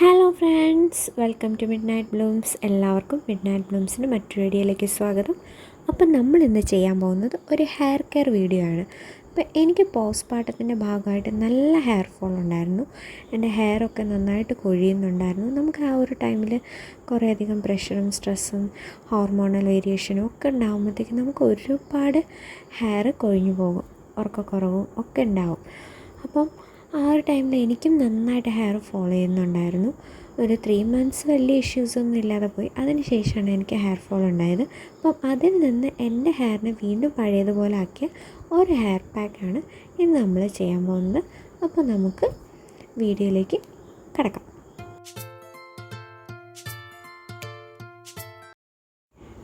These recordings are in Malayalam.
Hello friends welcome to midnight blooms എല്ലാവർക്കും മിഡ് നൈറ്റ് ബ്ലൂംസിന്റെ മറ്റൊരു വീഡിയോയിലേക്ക് സ്വാഗതം. അപ്പം നമ്മൾ ഇന്ന് ചെയ്യാൻ പോകുന്നത് ഒരു ഹെയർ കെയർ വീഡിയോ ആണ്. അപ്പം എനിക്ക് പോസ്റ്റ് പാട്ടത്തിന്റെ ഭാഗമായിട്ട് നല്ല ഹെയർ ഫോൾ ഉണ്ടായിരുന്നു. എന്റെ ഹെയറൊക്കെ നന്നായിട്ട് കൊഴിയുന്നുണ്ടായിരുന്നു. നമുക്ക് ആ ഒരു ടൈമിൽ കുറേയധികം പ്രഷറും സ്ട്രെസ്സും ഹോർമോണൽ വേരിയേഷനും ഒക്കെ ഉണ്ടാകുമ്പോഴത്തേക്കും നമുക്ക് ഒരുപാട് ഹെയർ കൊഴിഞ്ഞു പോകും. ഉറക്കക്കുറവും ഒക്കെ ഉണ്ടാവും. അപ്പം ആ ഒരു ടൈമിൽ എനിക്കും നന്നായിട്ട് ഹെയർ ഫോളോ ചെയ്യുന്നുണ്ടായിരുന്നു. ഒരു ത്രീ മന്ത്സ് വലിയ ഇഷ്യൂസൊന്നും ഇല്ലാതെ പോയി. അതിന് ശേഷമാണ് എനിക്ക് ഹെയർ ഫോൾ ഉണ്ടായത്. അപ്പം അതിൽ നിന്ന് എന്റെ ഹെയറിനെ വീണ്ടും പഴയതുപോലെ ആക്കിയ ഒരു ഹെയർ പാക്കാണ് ഇന്ന് നമ്മൾ ചെയ്യാൻ പോകുന്നത്. അപ്പോൾ നമുക്ക് വീഡിയോയിലേക്ക് കിടക്കാം.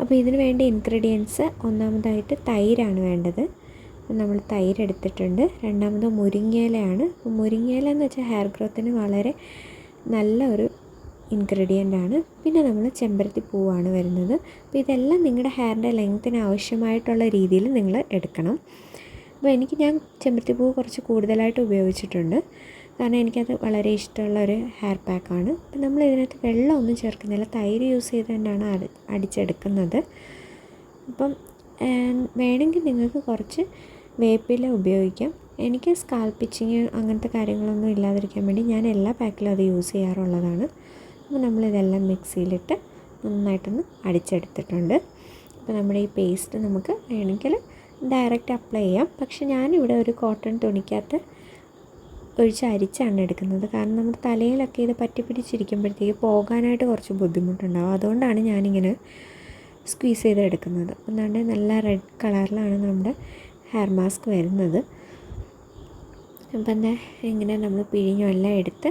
അപ്പോൾ ഇതിന് വേണ്ട ഇൻഗ്രീഡിയൻസ് ഒന്നാമതായിട്ട് തൈരാണ് വേണ്ടത്. നമ്മൾ തൈര് എടുത്തിട്ടുണ്ട് രണ്ടാമത് മുരിങ്ങയിലയാണ്. മുരിങ്ങയില എന്ന് വെച്ചാൽ ഹെയർ ഗ്രോത്തിന് വളരെ നല്ല ഒരു ഇൻഗ്രീഡിയന്റ് ആണ്. പിന്നെ നമ്മൾ ചെമ്പരത്തി പൂവാണ് വരുന്നത്. അപ്പോൾ ഇതെല്ലാം നിങ്ങളുടെ ഹെയറിന്റെ ലെങ്ത്തിന് ആവശ്യമായിട്ടുള്ള രീതിയിൽ നിങ്ങൾ എടുക്കണം. അപ്പോൾ എനിക്ക് ഞാൻ ചെമ്പരത്തി പൂവ് കുറച്ച് കൂടുതലായിട്ട് ഉപയോഗിച്ചിട്ടുണ്ട്. കാരണം എനിക്കത് വളരെ ഇഷ്ടമുള്ള ഒരു ഹെയർ പാക്കാണ് അപ്പം നമ്മൾ ഇതിനകത്ത് വെള്ളമൊന്നും ചേർക്കുന്നില്ല. തൈര് യൂസ് ചെയ്ത് തന്നെയാണ് അടിച്ചെടുക്കുന്നത്. അപ്പം വേണമെങ്കിൽ നിങ്ങൾക്ക് കുറച്ച് വേപ്പില ഉപയോഗിക്കാം. എനിക്ക് സ്കാൽപ്പിച്ചിങ് അങ്ങനത്തെ കാര്യങ്ങളൊന്നും ഇല്ലാതിരിക്കാൻ വേണ്ടി ഞാൻ എല്ലാ പാക്കിലും അത് യൂസ് ചെയ്യാറുള്ളതാണ്. അപ്പോൾ നമ്മളിതെല്ലാം മിക്സിയിലിട്ട് നന്നായിട്ടൊന്ന് അടിച്ചെടുത്തിട്ടുണ്ട്. അപ്പോൾ നമ്മുടെ ഈ പേസ്റ്റ് നമുക്ക് വേണമെങ്കിൽ ഡയറക്റ്റ് അപ്ലൈ ചെയ്യാം. പക്ഷെ ഞാനിവിടെ ഒരു കോട്ടൺ തുണിക്കകത്ത് ഒഴിച്ച് അരിച്ചാണ് എടുക്കുന്നത്. കാരണം നമ്മുടെ തലയിലൊക്കെ ഇത് പറ്റി പിടിച്ചിരിക്കുമ്പോഴത്തേക്ക് പോകാനായിട്ട് കുറച്ച് ബുദ്ധിമുട്ടുണ്ടാകും അതുകൊണ്ടാണ് ഞാനിങ്ങനെ സ്ക്വീസ് ചെയ്ത് എടുക്കുന്നത് എന്നാണ്ട് നല്ല റെഡ് കളറിലാണ് നമ്മുടെ ഹെയർ മാസ്ക് വരുന്നത്. അപ്പം തന്നെ ഇങ്ങനെ നമ്മൾ പിഴിഞ്ഞും എല്ലാം എടുത്ത്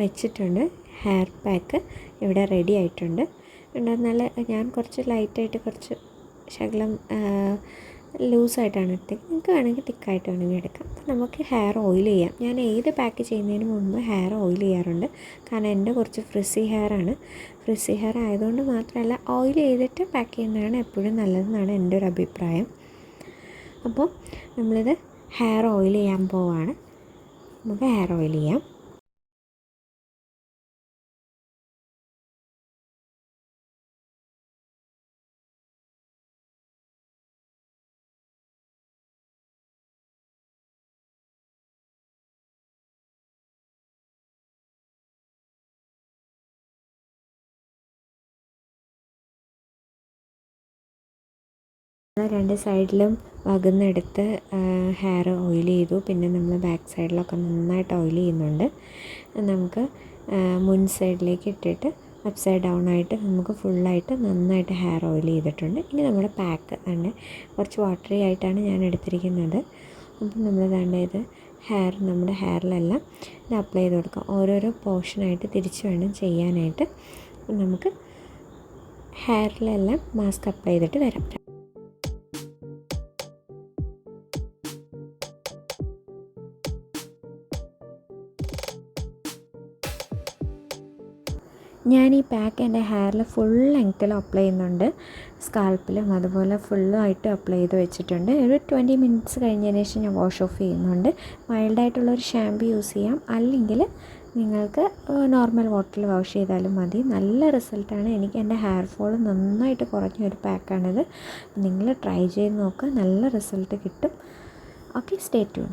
വെച്ചിട്ടുണ്ട്. ഹെയർ പാക്ക് ഇവിടെ റെഡി ആയിട്ടുണ്ട്. എന്നാൽ ഞാൻ കുറച്ച് ലൈറ്റായിട്ട് കുറച്ച് ശകലം ലൂസായിട്ടാണ് എടുത്തത്. നിങ്ങൾക്ക് വേണമെങ്കിൽ തിക്കായിട്ട് വേണമെങ്കിൽ എടുക്കാം. അപ്പം നമുക്ക് ഹെയർ ഓയിൽ ചെയ്യാം. ഞാൻ ഏത് പാക്ക് ചെയ്യുന്നതിന് മുമ്പ് ഹെയർ ഓയിൽ ചെയ്യാറുണ്ട്. കാരണം എന്റെ കുറച്ച് ഫ്രിസി ഹെയർ ആണ്. ഫ്രിസി ഹെയർ ആയതുകൊണ്ട് മാത്രമല്ല ഓയിൽ ചെയ്തിട്ട് പാക്ക് ചെയ്യുന്നതാണ് എപ്പോഴും നല്ലതെന്നാണ് എന്റെ ഒരു അഭിപ്രായം. അപ്പോൾ നമ്മളിത് ഹെയർ ഓയിൽ ചെയ്യാൻ പോവാണ്. നമുക്ക് ഹെയർ ഓയിൽ ചെയ്യാം. രണ്ട് സൈഡിലും വകുന്നെടുത്ത് ഹെയർ ഓയിൽ ചെയ്തു. പിന്നെ നമ്മൾ ബാക്ക് സൈഡിലൊക്കെ നന്നായിട്ട് ഓയിൽ ചെയ്യുന്നുണ്ട്. നമുക്ക് മുൻ സൈഡിലേക്ക് ഇട്ടിട്ട് അപ്പ് സൈഡ് ഡൗൺ ആയിട്ട് നമുക്ക് ഫുള്ളായിട്ട് നന്നായിട്ട് ഹെയർ ഓയിൽ ചെയ്തിട്ടുണ്ട്. ഇനി നമ്മുടെ പാക്ക് തന്നെ കുറച്ച് വാട്ടറി ആയിട്ടാണ് ഞാൻ എടുത്തിരിക്കുന്നത്. അപ്പം നമ്മൾ വേണ്ടത് ഹെയർ നമ്മുടെ ഹെയറിലെല്ലാം ഇത് അപ്ലൈ ചെയ്ത് കൊടുക്കാം. ഓരോരോ പോർഷനായിട്ട് തിരിച്ച് വേണം ചെയ്യാനായിട്ട്. നമുക്ക് ഹെയറിലെല്ലാം മാസ്ക് അപ്ലൈ ചെയ്തിട്ട് വരാം. ഞാൻ ഈ പാക്ക് എന്റെ ഹെയറിൽ ഫുൾ ലെങ്ത്തിൽ അപ്ലൈ ചെയ്യുന്നുണ്ട്. സ്കാൽപ്പിലും അതുപോലെ ഫുള്ളായിട്ട് അപ്ലൈ ചെയ്ത് വെച്ചിട്ടുണ്ട്. ഒരു ട്വന്റി മിനിറ്റ്സ് കഴിഞ്ഞതിന് ശേഷം ഞാൻ വാഷ് ഓഫ് ചെയ്യുന്നുണ്ട്. മൈൽഡായിട്ടുള്ളൊരു ഷാമ്പു യൂസ് ചെയ്യാം. അല്ലെങ്കിൽ നിങ്ങൾക്ക് നോർമൽ വാട്ടറിൽ വാഷ് ചെയ്താലും മതി. നല്ല റിസൾട്ടാണ് എനിക്ക് എന്റെ ഹെയർ ഫോൾ നന്നായിട്ട് കുറഞ്ഞ ഒരു പാക്കാണിത് നിങ്ങൾ ട്രൈ ചെയ്ത് നോക്കുക. നല്ല റിസൾട്ട് കിട്ടും. Okay stay tune